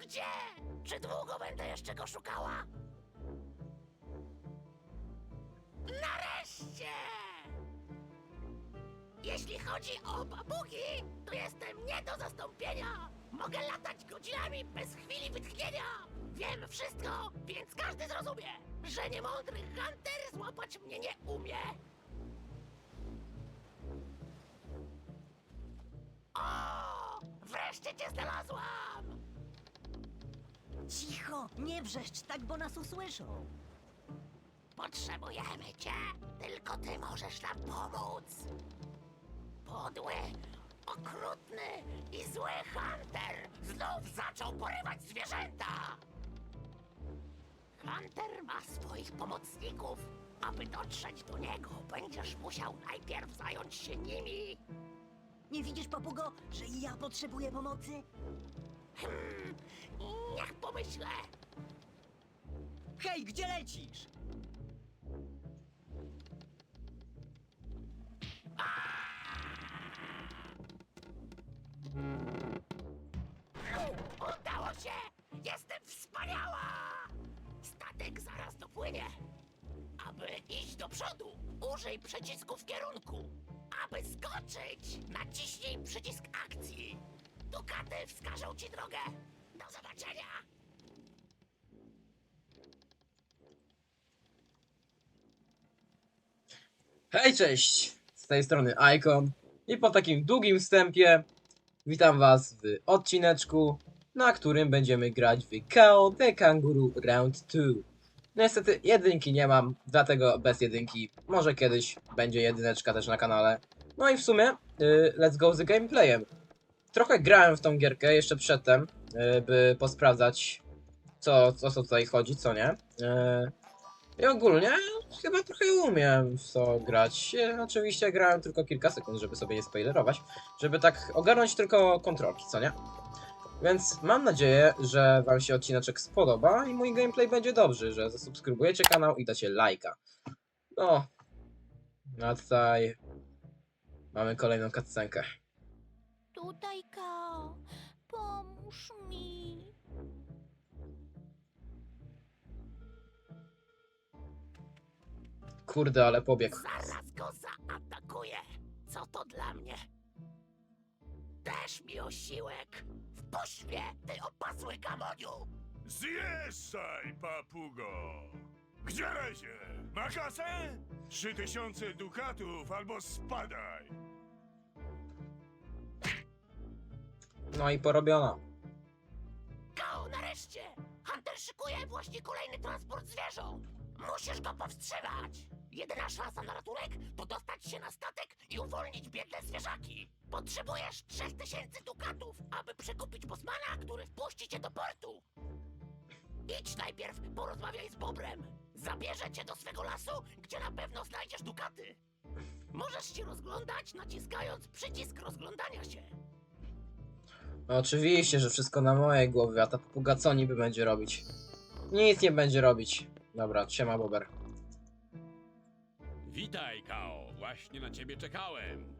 gdzie? Czy długo będę jeszcze go szukała? Nareszcie! Jeśli chodzi o babugi, to jestem nie do zastąpienia. Mogę latać godzinami bez chwili wytchnienia. Wiem wszystko, więc każdy zrozumie, że niemądry Hunter złapać mnie nie umie. O! Wreszcie cię znalazłam! Cicho, nie wrzeszcz tak, bo nas usłyszą. Potrzebujemy cię! Tylko ty możesz nam pomóc! Podły, okrutny i zły Hunter znów zaczął porywać zwierzęta! Hunter ma swoich pomocników. Aby dotrzeć do niego, będziesz musiał najpierw zająć się nimi. Nie widzisz, papugo, że ja potrzebuję pomocy? Hmm, niech pomyślę. Hej, gdzie lecisz? Udało się! Jestem wspaniała! Statek zaraz dopłynie. Aby iść do przodu, użyj przycisku w kierunku. Aby skoczyć, naciśnij przycisk akcji. Dukaty wskażą ci drogę. Zobaczenia! Hej, cześć! Z tej strony Icon i po takim długim wstępie witam was w odcineczku, na którym będziemy grać w KO The Kanguru Round 2. Niestety jedynki nie mam, dlatego bez jedynki może kiedyś będzie jedyneczka też na kanale. No i w sumie y, let's go z gameplayem. Trochę grałem w tą gierkę jeszcze przedtem, by posprawdzać co, o co tutaj chodzi, co nie. Y, i ogólnie chyba trochę umiem w to grać. E, Oczywiście grałem tylko kilka sekund, żeby sobie nie spoilerować, żeby tak ogarnąć tylko kontrolki, co nie? Więc mam nadzieję, że wam się odcineczek spodoba i mój gameplay będzie dobry, że zasubskrybujecie kanał i dacie lajka. No, a tutaj mamy kolejną cutscenkę. Tutaj, Kao, pomóż mi. Kurde, ale pobiegł. Zaraz go zaatakuję. Co to dla mnie? Też mi osiłek. Wpuść mnie, ty opasły gamoniu! Zjeżdżaj, papugo! Gdzie lezie? Na kasę? Trzy tysiące dukatów albo spadaj! No i porobiona. Go, nareszcie! Hunter szykuje właśnie kolejny transport zwierząt! Musisz go powstrzymać! Jedyna szansa na ratunek to dostać się na statek i uwolnić biedne zwierzaki! Potrzebujesz 3000 dukatów, aby przekupić Bosmana, który wpuści cię do portu! Idź najpierw, porozmawiaj z Bobrem! Zabierze cię do swego lasu, gdzie na pewno znajdziesz dukaty! Możesz się rozglądać, naciskając przycisk rozglądania się. No oczywiście, że wszystko na mojej głowie, a ta papuga co niby będzie robić? Nic nie będzie robić. Dobra, siema Bober. Witaj, Kao. Właśnie na ciebie czekałem.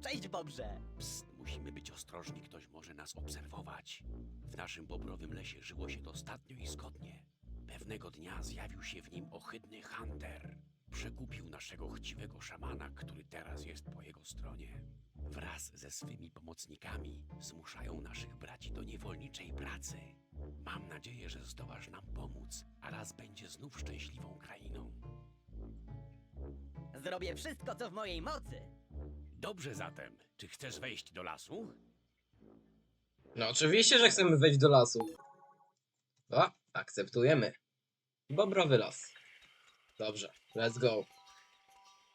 Cześć, Bobrze. Psst, musimy być ostrożni, ktoś może nas obserwować. W naszym bobrowym lesie żyło się dostatnio i zgodnie. Pewnego dnia zjawił się w nim ohydny Hunter. Przekupił naszego chciwego szamana, który teraz jest po jego stronie. Wraz ze swymi pomocnikami zmuszają naszych braci do niewolniczej pracy. Mam nadzieję, że zdołasz nam pomóc, a raz będzie znów szczęśliwą krainą. Zrobię wszystko, co w mojej mocy. Dobrze zatem, czy chcesz wejść do lasu? No oczywiście, że chcemy wejść do lasu. O, akceptujemy. Bobrowy las. Dobrze, let's go.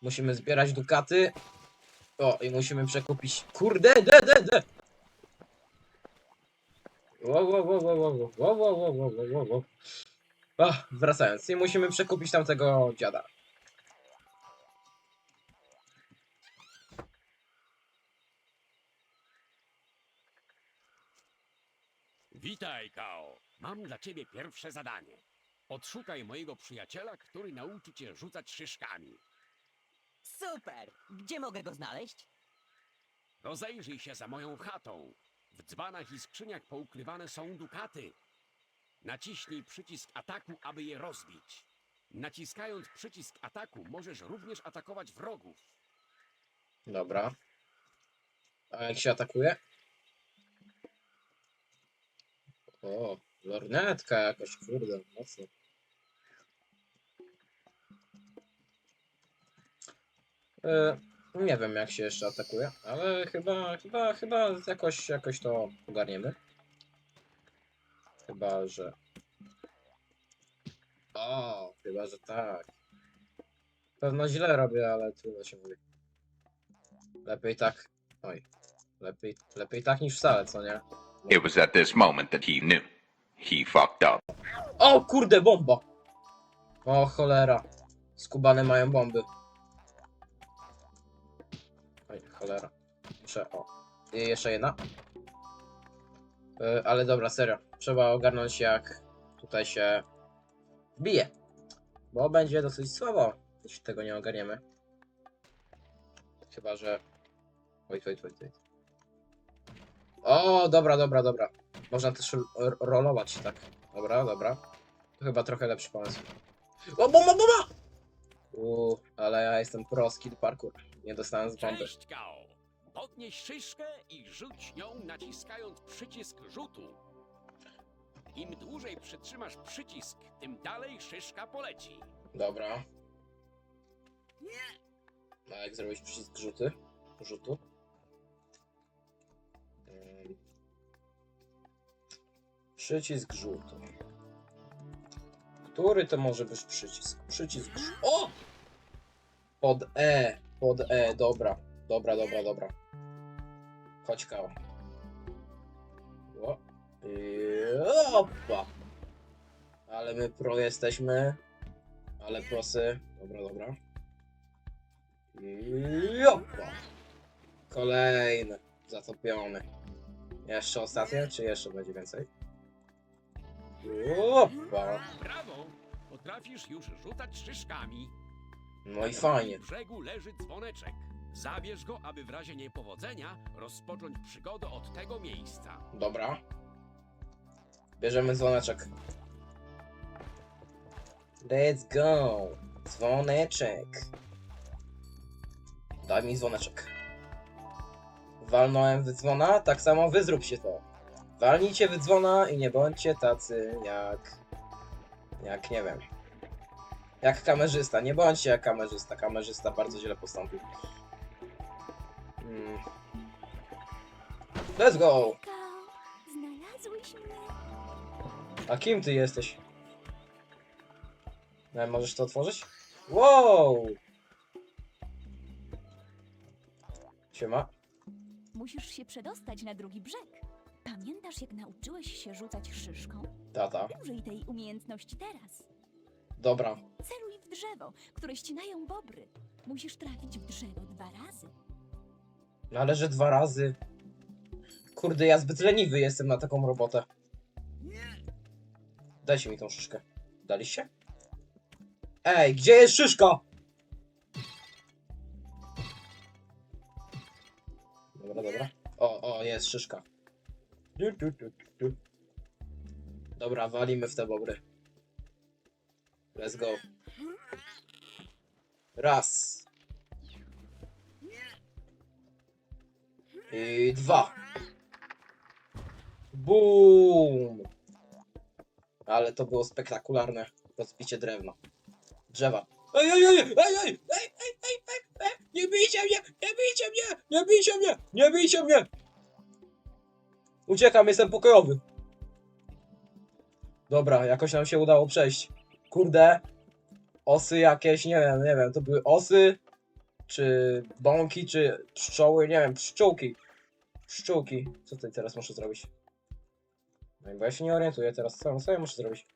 Musimy zbierać dukaty. O, i musimy przekupić... Kurde, de, de, de! Wow, wow, wow, wow, wow, wow, wracając, i musimy przekupić tamtego dziada. Witaj, Kao. Mam dla ciebie pierwsze zadanie. Odszukaj mojego przyjaciela, który nauczy cię rzucać szyszkami. Super! Gdzie mogę go znaleźć? Rozejrzyj się za moją chatą. W dzbanach i skrzyniach poukrywane są dukaty. Naciśnij przycisk ataku, aby je rozbić. Naciskając przycisk ataku, możesz również atakować wrogów. Dobra. A jak się atakuje? O, lornetka jakaś, kurde, mocno. E, nie wiem jak się jeszcze atakuje, ale chyba, chyba, chyba jakoś, jakoś to ogarniemy. Chyba, że... O, chyba, że tak. Pewno źle robię, ale trudno się mówi. Lepiej tak. Oj. Lepiej, lepiej tak niż wcale, co nie? It was at this moment that he knew. He fucked up. O kurde, bomba! O cholera. Skubane mają bomby. Cholera. O. I jeszcze jedna. Y, ale dobra, serio. Trzeba ogarnąć jak tutaj się bije. Bo będzie dosyć słabo, jeśli tego nie ogarniemy. Chyba, że... Wait, wait, wait, wait. O, dobra, dobra, dobra. Można też ro- rolować, tak. Dobra, dobra. To chyba trochę lepszy pomysł. O, bomba, bomba! Uuu, ale ja jestem pro skill parkour. Nie dostałem z bomby. Cześć, Gao! Podnieś szyszkę i rzuć nią naciskając przycisk rzutu. Im dłużej przytrzymasz przycisk, tym dalej szyszka poleci. Dobra. A jak zrobić przycisk rzuty? Rzutu? Ym. Przycisk rzutu. Który to może być przycisk? Przycisk rzutu. O! Pod E. Pod E, dobra. Dobra, dobra, dobra. Chodź kał. O. I opa. Ale my pro jesteśmy. Ale prosy. Dobra, dobra. I opa. Kolejny. Zatopiony. Jeszcze ostatnie, czy jeszcze będzie więcej? Opa. Brawo! Potrafisz już rzucać szyszkami. No i fajnie. drugim brzegu leży dzwoneczek. Zabierz go, aby w razie niepowodzenia rozpocząć przygodę od tego miejsca. Dobra. Bierzemy dzwoneczek. Let's go. Dzwoneczek. Daj mi dzwoneczek. Walnąłem w dzwona, tak samo wy zróbcie to. Walnijcie w dzwona i nie bądźcie tacy jak... Jak nie wiem. Jak kamerzysta. Nie bądźcie jak kamerzysta. Kamerzysta bardzo źle postąpił. Mm. Let's go! Znalazłeś mnie? A kim ty jesteś? E, możesz to otworzyć? Wow! Siema. Musisz się przedostać na drugi brzeg. Pamiętasz, jak nauczyłeś się rzucać szyszką? Tata. Użyj tej umiejętności teraz. Dobra. Celuj w drzewo, które ścinają bobry. Musisz trafić w drzewo dwa razy. Należy dwa razy. Kurde, ja zbyt leniwy jestem na taką robotę. Dajcie mi tą szyszkę. Daliście? Ej, gdzie jest szyszka? Dobra, dobra. O, o, jest szyszka. Du, du, du, du, du. Dobra, walimy w te bobry. Let's go. Raz. I dwa. Boom! Ale to było spektakularne rozbicie drewna. Drzewa. Ej, ej, ej, ej, ej, ej, ej, ej, ej, ej, nie bijcie mnie, nie bijcie mnie, nie bijcie mnie, nie bijcie mnie. Uciekam, jestem pokojowy. Dobra, jakoś nam się udało przejść. Kurde. Osy jakieś, nie wiem, nie wiem, to były osy, czy bąki, czy pszczoły, nie wiem, pszczółki. Pszczółki. Co tutaj teraz muszę zrobić? No bo ja się nie orientuję teraz, co, co ja muszę zrobić?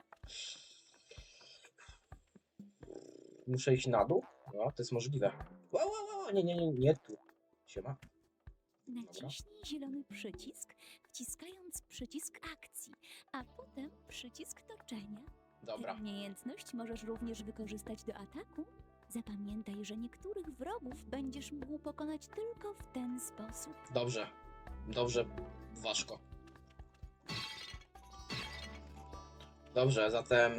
Muszę iść na dół? No, to jest możliwe. Wow, wow, wow, nie, nie, nie, nie tu. Siema. Naciśnij zielony przycisk, wciskając przycisk akcji, a potem przycisk toczenia. Tę Dobra. umiejętność możesz również wykorzystać do ataku. Zapamiętaj, że niektórych wrogów będziesz mógł pokonać tylko w ten sposób. Dobrze. Dobrze, Waszko. Dobrze, zatem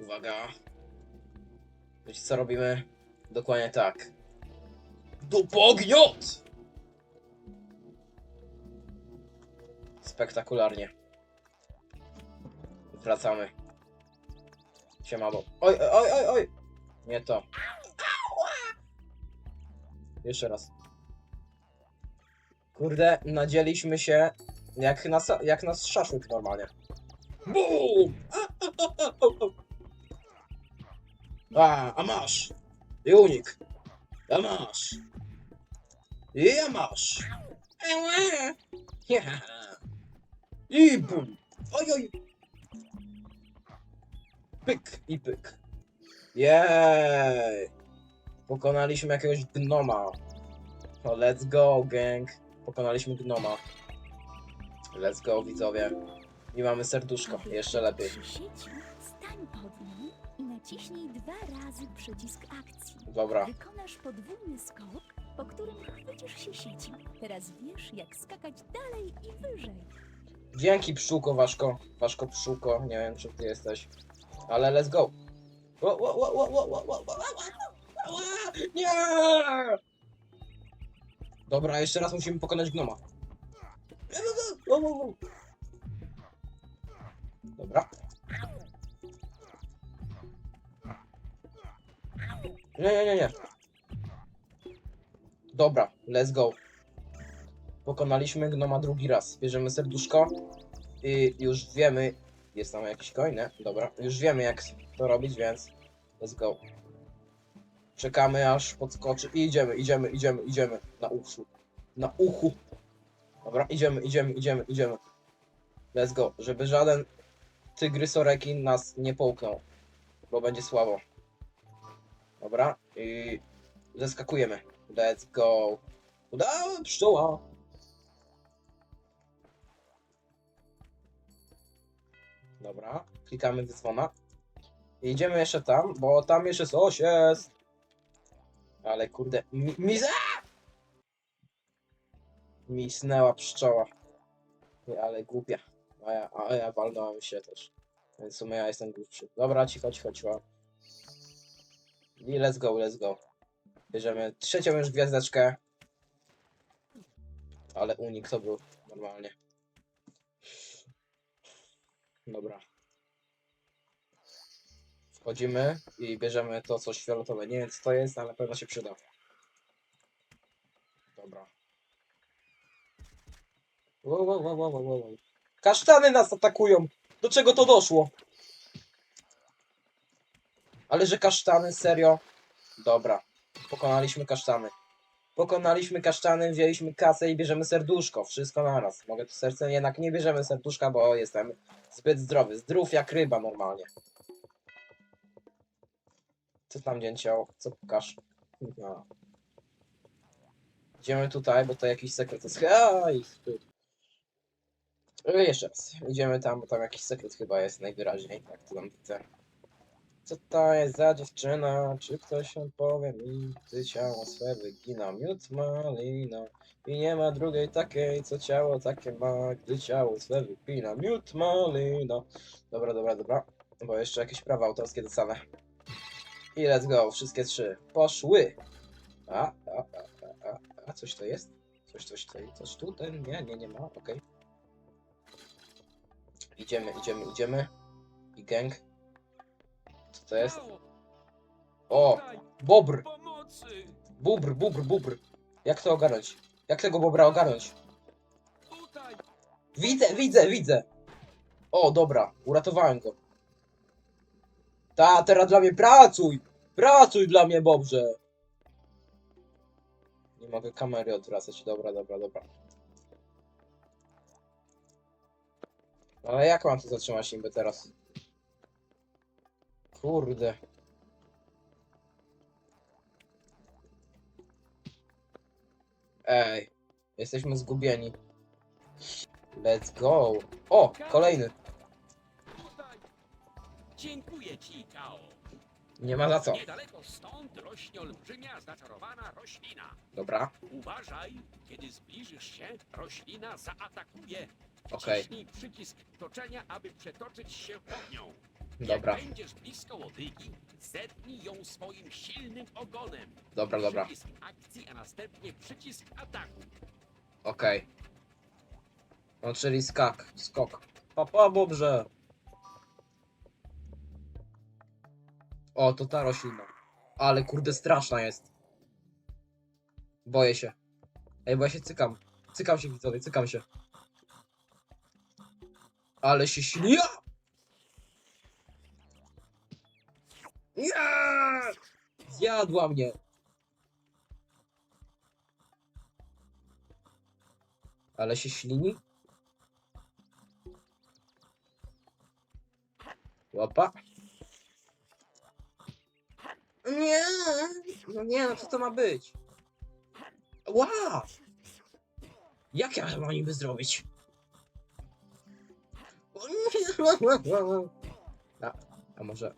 uwaga. Wiecie co robimy? Dokładnie tak. Dupogniot! Spektakularnie. Wracamy. Oj, oj, oj, oj! Nie to. Jeszcze raz. Kurde, nadzieliśmy się jak nas, jak nas szaszłyk normalnie. BUM! A, a masz! I unik! A masz! I a masz! Ełe! Ja. I bum! Oj, oj! Pyk i pyk. Jej! Pokonaliśmy jakiegoś gnoma. O, let's go, gang. Pokonaliśmy gnoma. Let's go, widzowie. I mamy serduszko. Jeszcze lepiej. Przy sieci stań pod nią i naciśnij dwa razy przycisk akcji. Dobra. Wykonasz podwójny skok, po którym chwycisz się sieci. Teraz wiesz, jak skakać dalej i wyżej. Dzięki pszczółko, Waszko. Waszko pszczółko. Nie wiem, czym ty jesteś. Ale let's go. Nie! Dobra, jeszcze raz musimy pokonać gnoma. Dobra. Nie, nie, nie, nie. Dobra, let's go. Pokonaliśmy gnoma drugi raz. Bierzemy serduszko i już wiemy. Jest tam jakiś coin, nie? Dobra, już wiemy jak to robić, więc let's go. Czekamy aż podskoczy i idziemy, idziemy, idziemy, idziemy. Na uchu. Na uchu. Dobra, idziemy, idziemy, idziemy, idziemy. Let's go, żeby żaden tygrysorekin nas nie połknął, bo będzie słabo. Dobra, i zeskakujemy. Let's go. Udało, pszczoła. Dobra, klikamy wyzwona. I idziemy jeszcze tam, bo tam jeszcze coś jest. Ale kurde, mi, mi, Misnęła pszczoła. Ale głupia. A ja, a ja walnąłem się też. Więc w sumie ja jestem głupszy. Dobra, cicho, cicho, cicho. I let's go, let's go. Bierzemy trzecią już gwiazdeczkę. Ale unik to był normalnie. Dobra. Wchodzimy i bierzemy to coś fioletowe. Nie wiem co to jest, ale na pewno się przyda. Dobra. Wow, wow, wow, wow, wow, wow. Kasztany nas atakują! Do czego to doszło? Ale że kasztany, serio? Dobra. Pokonaliśmy kasztany. Pokonaliśmy kasztany, wzięliśmy kasę i bierzemy serduszko. Wszystko naraz. Mogę tu serce, jednak nie bierzemy serduszka, bo jestem zbyt zdrowy. Zdrów jak ryba normalnie. Co tam dzięcioł? Co pokaż? No. Idziemy tutaj, bo to jakiś sekret jest. Aj. E, Jeszcze raz. Idziemy tam, bo tam jakiś sekret chyba jest najwyraźniej. Tak to tam widzę. Co to jest za dziewczyna? Czy ktoś odpowie mi? Gdy ciało swe wygina miód malina I nie ma drugiej takiej, co ciało takie ma Gdy ciało swe wypina miód malina Dobra, dobra, dobra Bo jeszcze jakieś prawa autorskie dostanę I let's go, wszystkie trzy Poszły A, a, a, a, a, a coś to jest? Coś, coś, coś, coś tu? Ten? Nie, nie, nie ma, okej Idziemy, idziemy, idziemy I gang Co to jest? O! Bobr! Pomocy! Bubr, bubr, bubr. Jak to ogarnąć? Jak tego bobra ogarnąć? Widzę, widzę, widzę. O, dobra, uratowałem go. Ta, teraz dla mnie pracuj! Pracuj dla mnie, bobrze! Nie mogę kamery odwracać. Dobra, dobra, dobra. Ale jak mam tu zatrzymać niby teraz? Kurde. Ej, jesteśmy zgubieni. Let's go. O, kolejny. Dziękuję ci, Kao. Nie ma za co. Niedaleko stąd rośnie olbrzymia, zaczarowana roślina. Dobra, Uważaj, kiedy zbliżysz się, roślina zaatakuje. Okej. Wciśnij przycisk toczenia, aby przetoczyć się pod nią. Dobra, Jak będziesz blisko łodygi, zetnij ją swoim silnym ogonem. dobra, dobra. Przycisk akcji, a następnie przycisk ataku. Okej. No, czyli skak, skok. Papa, dobrze. O, to ta roślina. Ale kurde, straszna jest. Boję się. Ej, bo ja się cykam. Cykam się, widzowie, cykam się. Ale się śnia! Nie! Zjadła mnie. Ale się ślini? Łapa? Nie! No nie, no co to ma być? Ła! Jak ja mam niby zrobić? O nie! A, a może...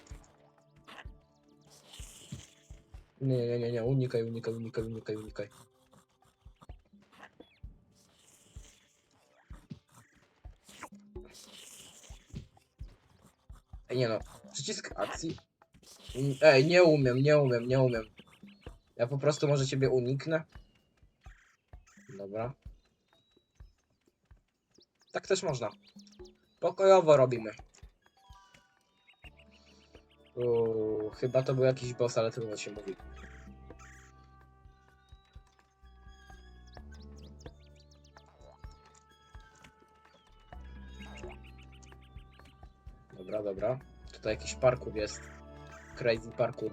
Nie, nie, nie, nie, unikaj, unikaj, unikaj, unikaj, unikaj. Ej, nie no, przycisk akcji. Ej, nie umiem, nie umiem, nie umiem. Ja po prostu może ciebie uniknę. Dobra. Tak też można. Pokojowo robimy. Uuu, chyba to był jakiś boss, ale trudno się mówi. Dobra, dobra. Tutaj jakiś parkour jest. Crazy parkour.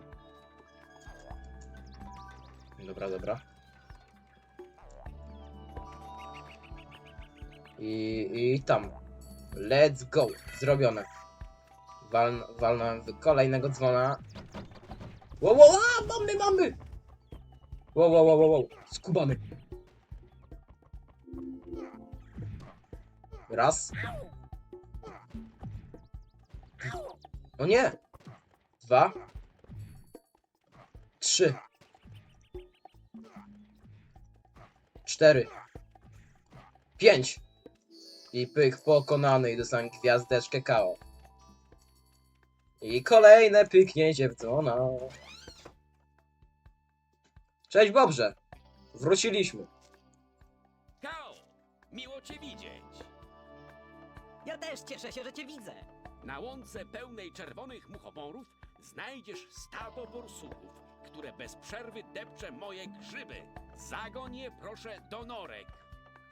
Dobra, dobra. I, i tam. Let's go. Zrobione. Wal, walnąłem kolejnego dzwona. Wow, wow, wow, mamy, mamy! Wow, wow, wow, wow, wow. Skubany. Raz. O nie! Dwa. Trzy. Cztery. Pięć. I pyk pokonany i dostałem gwiazdeczkę KO. I kolejne pyknięcie w dzwona. Cześć Bobrze. Wróciliśmy. Kao! Miło cię widzieć. Ja też cieszę się, że cię widzę. Na łące pełnej czerwonych muchomorów znajdziesz stado borsuków, które bez przerwy depcze moje grzyby. Zagoń je proszę do norek.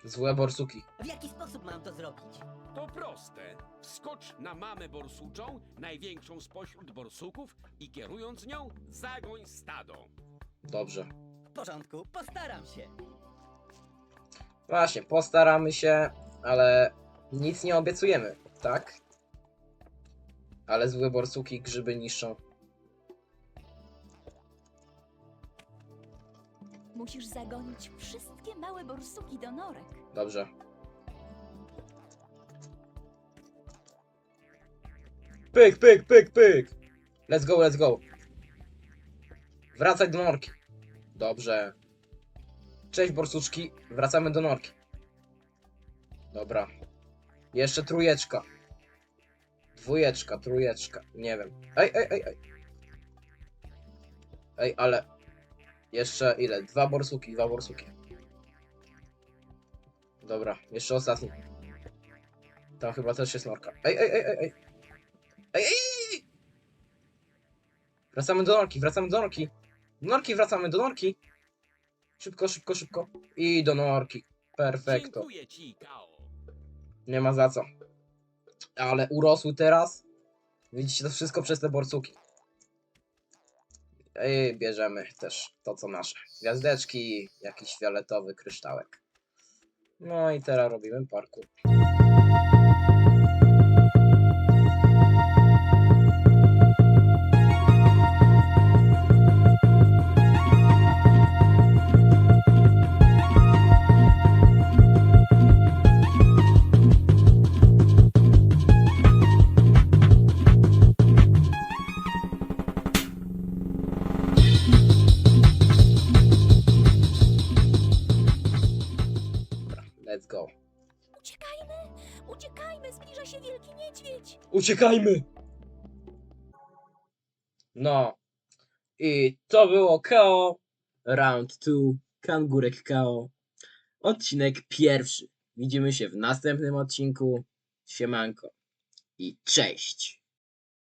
Złe borsuki. W jaki sposób mam to zrobić? To proste. Wskocz na mamę borsuczą, największą spośród borsuków i kierując nią, zagoń stado. Dobrze. W porządku, postaram się. Właśnie, postaramy się, ale nic nie obiecujemy, tak? Ale złe borsuki grzyby niszczą. Musisz zagonić wszystkie małe borsuki do norek. Dobrze. Pyk, pyk, pyk, pyk. Let's go, let's go. Wracać do norki. Dobrze. Cześć borsuczki, wracamy do norki. Dobra. Jeszcze trójeczka. Dwójeczka, trójeczka, nie wiem. Ej, ej, ej, ej. Ej, ale... Jeszcze ile? Dwa borsuki, dwa borsuki. Dobra, jeszcze ostatni. Tam chyba też jest norka. Ej, ej, ej, ej, ej. Ej, ej. Wracamy do norki, wracamy do norki. Do norki wracamy, do norki. Szybko, szybko, szybko. I do norki. Perfekto. Nie ma za co. Ale urosły teraz. Widzicie to wszystko przez te borsuki. I bierzemy też to co nasze. Gwiazdeczki, jakiś fioletowy kryształek. No i teraz robimy parkour. Uciekajmy! No. I to było KO. Round 2. Kangurek KO. Odcinek pierwszy. Widzimy się w następnym odcinku. Siemanko. I cześć.